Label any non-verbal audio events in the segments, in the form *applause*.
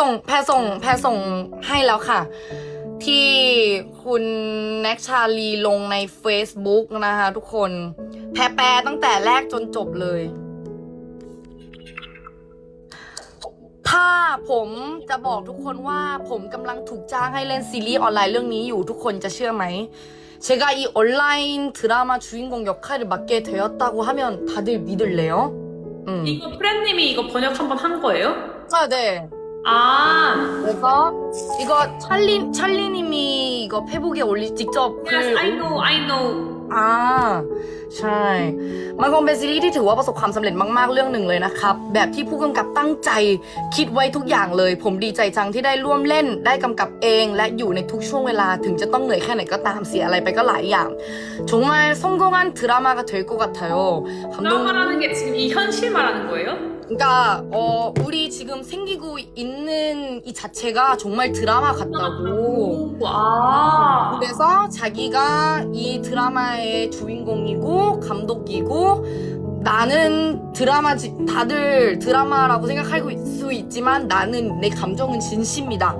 ส่งแพรส่งแพรส่งให้แล้วค่ะ ที่คุณแน็กชาลีลงใน Facebook นะคะทุกคน แพรแปลตั้งแต่แรกจนจบเลย ถ้าผมจะบอกทุกคนว่าผมกำลังถูกจ้างให้เล่นซีรีส์ออนไลน์เรื่องนี้อยู่ทุกคนจะเชื่อไหม 제가 이 온라인 드라마 주인공 역할을 맡게 되었다고 하면 다들 믿을래요? 음. 이거 프렌님이 이거 번역 한번 한 거예요? 아, 네. 아, 그래서 이거 찰리 찰리님이 이거 페북에 올리 직접 yes, 글 I know, I know. อ่าใช่ มันคงเป็นซีรีส์ที่ถือว่าประสบความสำเร็จมาก ๆ เรื่องหนึ่งเลยนะครับ แบบที่ผู้กำกับตั้งใจคิดไว้ทุกอย่างเลย ผมดีใจจังที่ได้ร่วมเล่น ได้กำกับเอง และอยู่ในทุกช่วงเวลาถึงจะต้องเหนื่อยแค่ไหนก็ตามเสียอะไรไปก็หลายอย่าง정말성공한드라마가될 것 같아요. 감독님 드라마라는 게 지금 이 현실 말하는 거예요? 그러니까 어 우리 지금 생기고 있는 이 자체가 정말 드라마 같다고. 오, 아. 그래서 자기가 이 드라마의 주인공이고 감독이고 나는 드라마지 다들 드라마라고 생각할 수 있지만 나는 내 감정은 진심이다.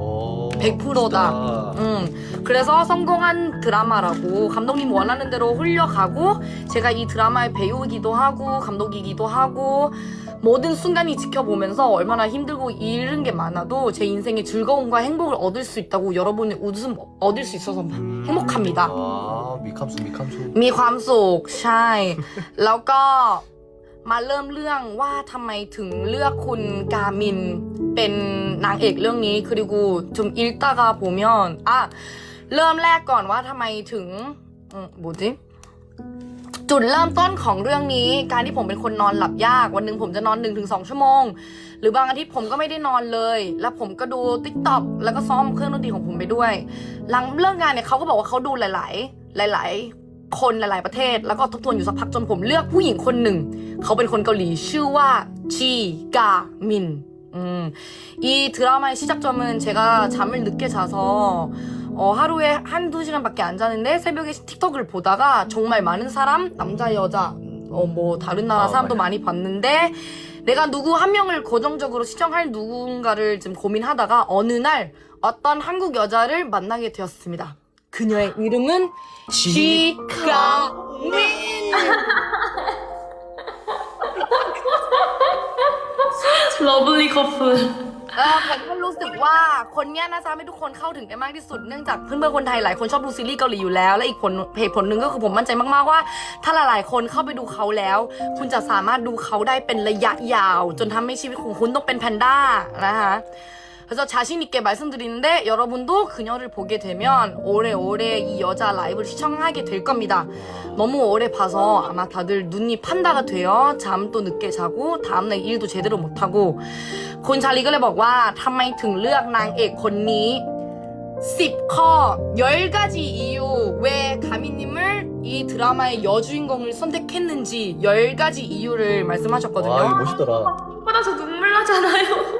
오, 100%다. 멋있다. 음, 그래서 성공한 드라마라고 감독님 원하는 대로 흘려가고 제가 이 드라마의 배우이기도 하고 감독이기도 하고 모든 순간이 지켜보면서 얼마나 힘들고 잃은 게 많아도 제 인생에 즐거움과 행복을 얻을 수 있다고 여러분의 웃음 얻을 수 있어서 행복합니다. 아, 미캄수, 미캄수. มีความสุขใช่ แล้วก็มาเริ่มเรื่องว่าทำไมถึงเลือกคุณกามิน เป็นนางเอกเรื่องนี้คือกูจุมอิลตากาโปเมียนอะเริ่มแรกก่อนว่าทำไมถึงอืมบูจิจุดเริ่มต้นของเรื่องนี้ การที่ผมเป็นคนนอนหลับยาก วันหนึ่งผมจะนอน1นถึงสชั่วโมง หรือบางอาทิตย์ผมก็ไม่ได้นอนเลย แล้วผมก็ดูติ๊กต็อกแล้วก็ซ้อมเครื่องดนตรีของผมไปด้วย หลังเลิกงานเนี่ยเขาก็บอกว่าเขาดูหลาย ๆ หลาย ๆ คนหลาย ๆ ประเทศ แล้วก็ทบทวนอยู่สักพักจนผมเลือกผู้หญิงคนหนึ่ง เขาเป็นคนเกาหลีชื่อว่าจีกามิน อืม이 드라마의 시작점은 제가 잠을 늦게 자서 어, 하루에 한두 시간밖에 안 자는데 새벽에 틱톡을 보다가 정말 많은 사람, 남자, 여자, 어, 뭐 다른 나라 아, 사람도. 많이 봤는데 내가 누구 한 명을 고정적으로 시청할 누군가를 좀 고민하다가 어느 날 어떤 한국 여자를 만나게 되었습니다. 그녀의 이름은 지가민. ลบลิคอ couple เออผมก็รู้สึกว่าคนเนี้ยน่าจะทให้ทุกคนเข้าถึงได้มากที่สุดเนื่องจากเพื่อนเพื่อนคนไทยหลายคนชอบดูซีรีส์เกาหลีอยู่แล้ว และอีกผลเหตุผลหนึ่งก็คือผมมั่นใจมากๆว่า ถ้าหลายๆคนเข้าไปดูเขาแล้ว คุณจะสามารถดูเขาได้เป็นระยะยาว จนทำให้ชีวิตของคุณต้องเป็นแพนด้านะคะ 그래서 자신 있게 말씀드리는데 여러분도 그녀를 보게 되면 오래오래 이 여자 라이브를 시청하게 될 겁니다. 너무 오래 봐서 아마 다들 눈이 판다가 돼요. 잠도 늦게 자고 다음날 일도 제대로 못하고 คุณชาลีก็เลยบอกว่าทำไมถึงเลือกนางเอกคนนี้ 10ข้อ 10가지 이유 왜 가미님을 이 드라마의 여주인공을 선택했는지 10가지 이유를 와, 말씀하셨거든요. 이거 멋있더라. 받아서 눈물 나잖아요.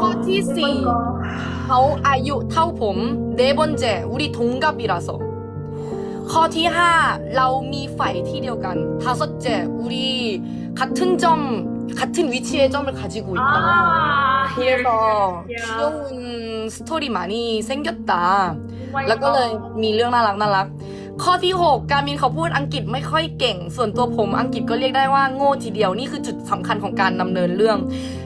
ข้อที่สี่เขาอายุเท่าผมเนบอนเจ우리 동갑이라서 ข้อที่ห้าเรามีไฝที่เดียวกัน다섯째 우리 같은 점 같은 위치의 점을 가지고 있다 아, here. 그래서 Yeah. 귀여운 스토리 많이 생겼다 แล้วก็เลยมีเรื่องน่ารักน่ารัก ข้อที่ 6 การมินเขาพูดอังกฤษไม่ค่อยเก่ง ส่วนตัวผมอังกฤษก็เรียกได้ว่าโง่ทีเดียว นี่คือจุดสำคัญของการดำเนินเรื่อง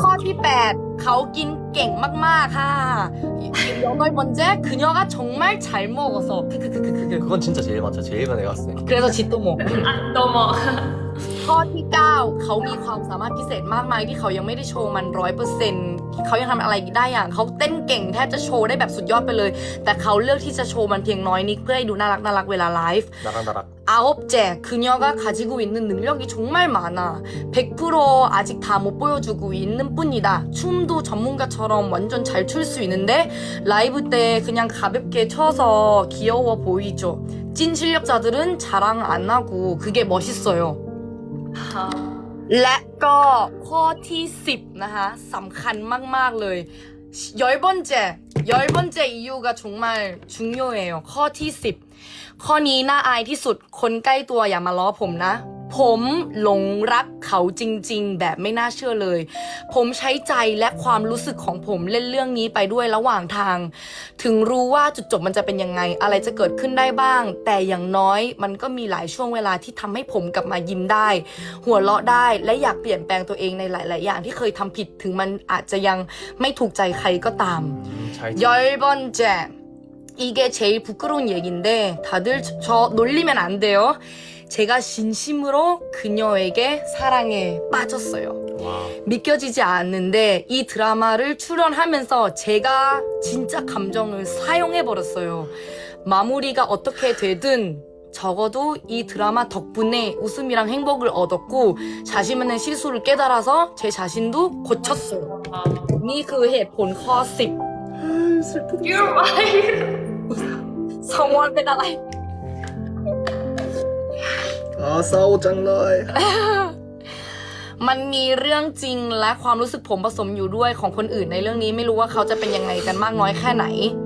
ข้อที่ 8 เขากินเก่งมากๆค่ะ 여덟 번째 그녀가 정말 잘 먹어서 크크크크크 그건 진짜 제일 맞죠. 제일 내가 봤을 때. 그래서 지또 뭐 อ่ะโดโม ข้อที่ 9 เขามีความสามารถพิเศษมากมายที่เขายังไม่ได้โชว์มันร้อยเปอร์เซ็นต์เขายังทำอะไรได้อย่างเขาเต้นเก่งแทบจะโชว์ได้แบบสุดยอดไปเลย แต่เขาเลือกที่จะโชว์มันเพียงน้อยนิดเพื่อให้ดูน่ารักน่ารักเวลาไลฟ์ 나락나락. 아홉째, 그녀가 가지고 있는 능력이 정말 많아. 100% 아직 다 못 보여주고 있는 뿐이다. 춤도 전문가처럼 완전 잘 출 수 있는데 라이브 때 그냥 가볍게 춰서 귀여워 보이죠. 찐 실력자들은 자랑 안 하고 그게 멋있어요. และก็ข้อที่ 10 นะคะสำคัญมาก ๆ เลยย้อยบนเจย้อยบนเจอยู่กับชุงมาชุงโยเอข้อที่ 10 ข้อนี้น่าอายที่สุดคนใกล้ตัวอย่ามาล้อผมนะ ผมหลงรักเขาจริง ๆ แบบไม่น่าเชื่อเลย ผมใช้ใจและความรู้สึกของผมเล่นเรื่องนี้ไปด้วยระหว่างทาง ถึงรู้ว่าจุดจบมันจะเป็นยังไง อะไรจะเกิดขึ้นได้บ้าง แต่อย่างน้อยมันก็มีหลายช่วงเวลาที่ทำให้ผมกลับมายิ้มได้ หัวเราะได้และอยากเปลี่ยนแปลงตัวเองในหลาย ๆ อย่างที่เคยทำผิดถึงมันอาจจะยังไม่ถูกใจใครก็ตามย้อยบอนแจ 이게 제일 부끄러운얘긴데다들 저 놀리면 안 돼 요. 제가 진심으로 그녀에게 사랑에 빠졌어요. 와. 믿겨지지 않는데 이 드라마를 출연하면서 제가 진짜 감정을 사용해버렸어요. 마무리가 어떻게 되든 적어도 이 드라마 덕분에 웃음이랑 행복을 얻었고 자신만의 실수를 깨달아서 제 자신도 고쳤어요. นี่คือเหตุผลข้อ You're right 10 *laughs* 성원 เป็นอะไร เศร้าจังเลย มันมีเรื่องจริงและความรู้สึกผมผสมอยู่ด้วยของคนอื่นในเรื่องนี้ไม่รู้ว่าเขาจะเป็นยังไงกันมากน้อยแค่ไหน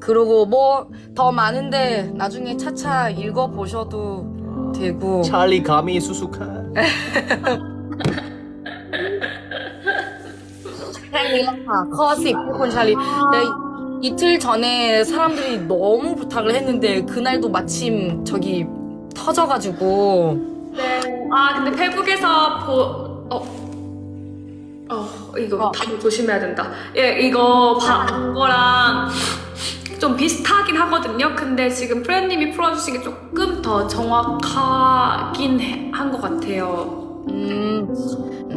그리고 뭐 더 많은데 나중에 차차 읽어보셔도 되고 찰리 감히 수수카. แค่นี้แหละค่ะ ข้อ 10ที่คุณชาลี네, 이틀 전에 사람들이 너무 부탁을 했는데 그날도 마침 저기 터져가지고 네. 아 근데 페북에서 보... 어... 어 이거 어. 다들 조심해야 된다 예 이거 본 거랑 좀 비슷하긴 하거든요 근데 지금 프렌님이 풀어주신 게 조금 더 정확하긴 한 것 같아요 อืม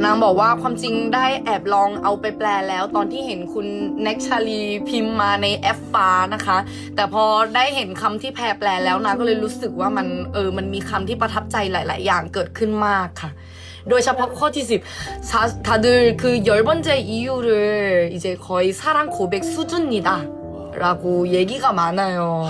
นางบอกว่าความจริงได้แอบลองเอาไปแปลแล้ว ตอนที่เห็นคุณแน็กชาลีพิมพ์มาในแอปฟ้านะคะ แต่พอได้เห็นคำที่แพรแปลแล้วนางก็เลยรู้สึกว่ามันเออมันมีคำที่ประทับใจหลาย ๆ อย่างเกิดขึ้นมากค่ะ โดยเฉพาะข้อที่ 10 사, 다들 그 열 번째 이유를 이제 거의 사랑 고백 수준이다 라고 얘기가 많아요